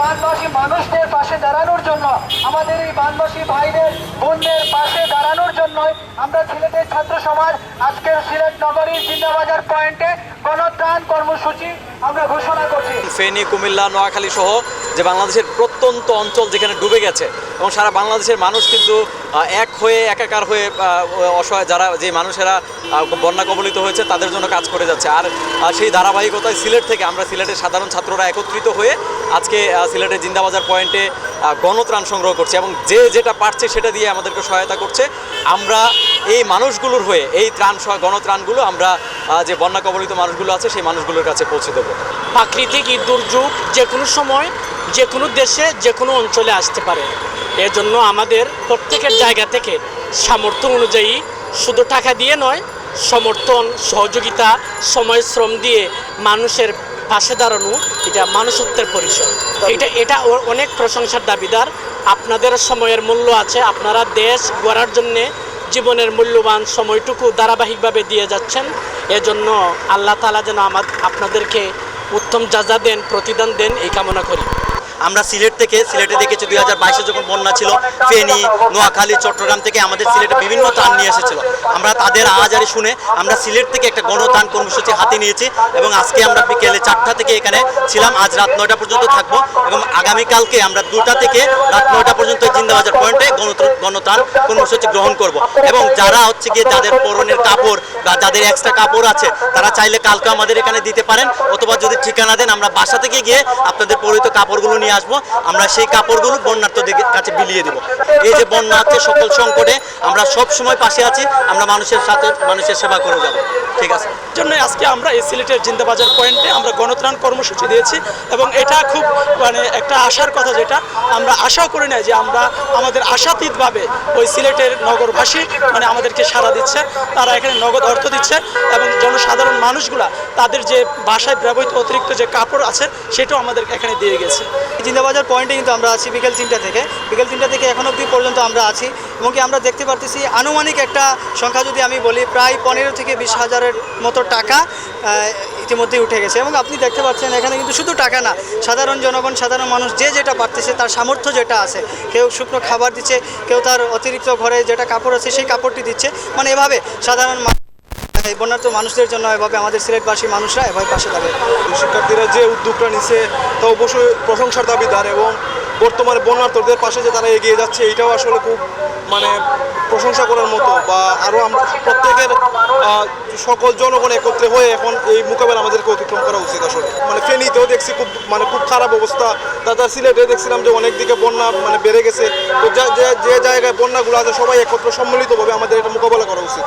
বানবাসী মানুষদের পাশে দাঁড়ানোর জন্য, আমাদের এই বানবাসী ভাইদের, বোনদের পাশে দাঁড়ানোর জন্যই আমরা সিলেটের ছাত্র সমাজ আজকের সিলেট নগরীর জিন্দাবাজার পয়েন্টে গণত্রাণ কর্মসূচি আমরা ঘোষণা করছি। ফেনী, কুমিল্লা, নোয়াখালী সহ যে বাংলাদেশের প্রত্যন্ত অঞ্চল যেখানে ডুবে গেছে এবং সারা বাংলাদেশের মানুষ কিন্তু এক হয়ে, একাকার হয়ে অসহায় যারা, যে মানুষেরা বন্যা কবলিত হয়েছে, তাদের জন্য কাজ করে যাচ্ছে। আর সেই ধারাবাহিকতায় সিলেট থেকে আমরা সিলেটের সাধারণ ছাত্ররা একত্রিত হয়ে আজকে সিলেটের জিন্দাবাজার পয়েন্টে গণত্রাণ সংগ্রহ করছে এবং যে যেটা পারছে সেটা দিয়ে আমাদেরকে সহায়তা করছে। আমরা এই মানুষগুলোর হয়ে, এই ত্রাণ গণত্রাণগুলো আমরা যে বন্যা কবলিত মানুষগুলো আছে, সেই মানুষগুলোর কাছে পৌঁছে দেবো। প্রাকৃতিক দুর্যোগ যে কোনো সময় যে কোনো দেশে যে কোনো অঞ্চলে আসতে পারে। এজন্য আমাদের প্রত্যেকের জায়গা থেকে সামর্থ্য অনুযায়ী শুধু টাকা দিয়ে নয়, সমর্থন, সহযোগিতা সময় শ্রম দিয়ে মানুষের পাশে দাঁড়ানো, এটা মানুষত্বের পরিচয়। এটা এটা অনেক প্রশংসার দাবিদার। আপনাদের সময়ের মূল্য আছে, আপনারা দেশ গড়ার জন্যে জীবনের মূল্যবান সময়টুকু ধারাবাহিকভাবে দিয়ে যাচ্ছেন। এজন্য আল্লাহ তালা যেন আমার আপনাদেরকে উত্তম যাজা দেন, প্রতিদান দেন, এই কামনা করি। আমরা সিলেট থেকে, সিলেটে দেখেছি দুই হাজার বাইশে যখন বন্যা ছিল, ফেনী, নোয়াখালী, চট্টগ্রাম থেকে আমাদের সিলেটে বিভিন্ন ত্রাণ নিয়ে এসেছিল। আমরা তাদের আহাজারি শুনে আমরা সিলেট থেকে একটা গণত্রাণ কর্মসূচি হাতে নিয়েছি এবং আজকে আমরা বিকেলে চারটা থেকে এখানে ছিলাম। আজ রাত নয়টা পর্যন্ত থাকব এবং আগামীকালকে আমরা দুটা থেকে রাত নয়টা পর্যন্ত জিন্দাবাজার পয়েন্টে গণত্র- কর্মসূচি গ্রহণ করব। এবং যারা হচ্ছে গিয়ে যাদের পরনের কাপড় বা যাদের এক্সট্রা কাপড় আছে, তারা চাইলে কালকে আমাদের এখানে দিতে পারেন। অথবা যদি ঠিকানা দেন, আমরা বাসা থেকে গিয়ে আপনাদের পরিত কাপড়গুলো নিয়ে আসব। আমরা সেই কাপড়গুলো বন্যার্থদের কাছে বিলিয়ে দেবো। এই যে বন্যা আছে সকল সংকটে, আমরা সব সময় পাশে আছি। আমরা মানুষের সাথে, মানুষের সেবা করে যাব। ঠিক আছে। জন্য আজকে আমরা এই সিলেটের জিন্দাবাজার পয়েন্টে আমরা গণত্রাণ কর্মসূচি দিয়েছি এবং এটা খুব মানে একটা আশার কথা যেটা। আমরা আশাও করি না যে আমরা আমাদের আশাতীতভাবে ওই সিলেটের নগরবাসী মানে আমাদেরকে সাড়া দিচ্ছে। তারা এখানে নগদ অর্থ দিচ্ছে এবং জনসাধারণ মানুষগুলা তাদের যে বাসায় ব্যবহৃত অতিরিক্ত যে কাপড় আছে, সেটাও আমাদের এখানে দিয়ে গেছে। জিন্দাবাজার পয়েন্টে কিন্তু আমরা আছি বিকেল তিনটা থেকে। বিকেল তিনটা থেকে এখন অবধি পর্যন্ত আমরা আছি। এবং কি আমরা দেখতে পারতেছি আনুমানিক একটা সংখ্যা যদি আমি বলি, প্রায় পনেরো থেকে বিশ হাজারের মতো টাকা ইতিমধ্যেই উঠে গেছে। এবং আপনি দেখতে পাচ্ছেন, এখানে কিন্তু শুধু টাকা না, সাধারণ জনগণ, সাধারণ মানুষ যে যেটা পারতেছে, তার সামর্থ্য যেটা আছে, কেউ শুকনো খাবার দিচ্ছে, কেউ তার অতিরিক্ত ঘরে যেটা কাপড় আছে, সেই কাপড়টি দিচ্ছে। মানে এভাবে সাধারণ এই বন্যার্থ মানুষদের জন্য এভাবে আমাদের সিলেটবাসী মানুষরা এভাবে পাশে দাঁড়াবে শিক্ষার্থীরা যে উদ্যোগটা নিছে, তা অবশ্যই প্রশংসার দাবিদার এবং বর্তমানে বন্যার্থদের পাশে যে তারা এগিয়ে যাচ্ছে, এটাও আসলে খুব মানে প্রশংসা করার মতো বা আরও আমরা প্রত্যেকের সকল জনগণ একত্রে হয়ে এখন এই মোকাবেলা আমাদেরকে অতিক্রম করা উচিত আসলে। মানে ফেনীতেও দেখছি খুব মানে খুব খারাপ অবস্থা। তাছাড়া সিলেটে দেখছিলাম যে অনেক দিকে বন্যা মানে বেড়ে গেছে। তো যে জায়গায় বন্যাগুলো আছে, সবাই একত্র সম্মিলিতভাবে আমাদের এটা মোকাবেলা করা উচিত।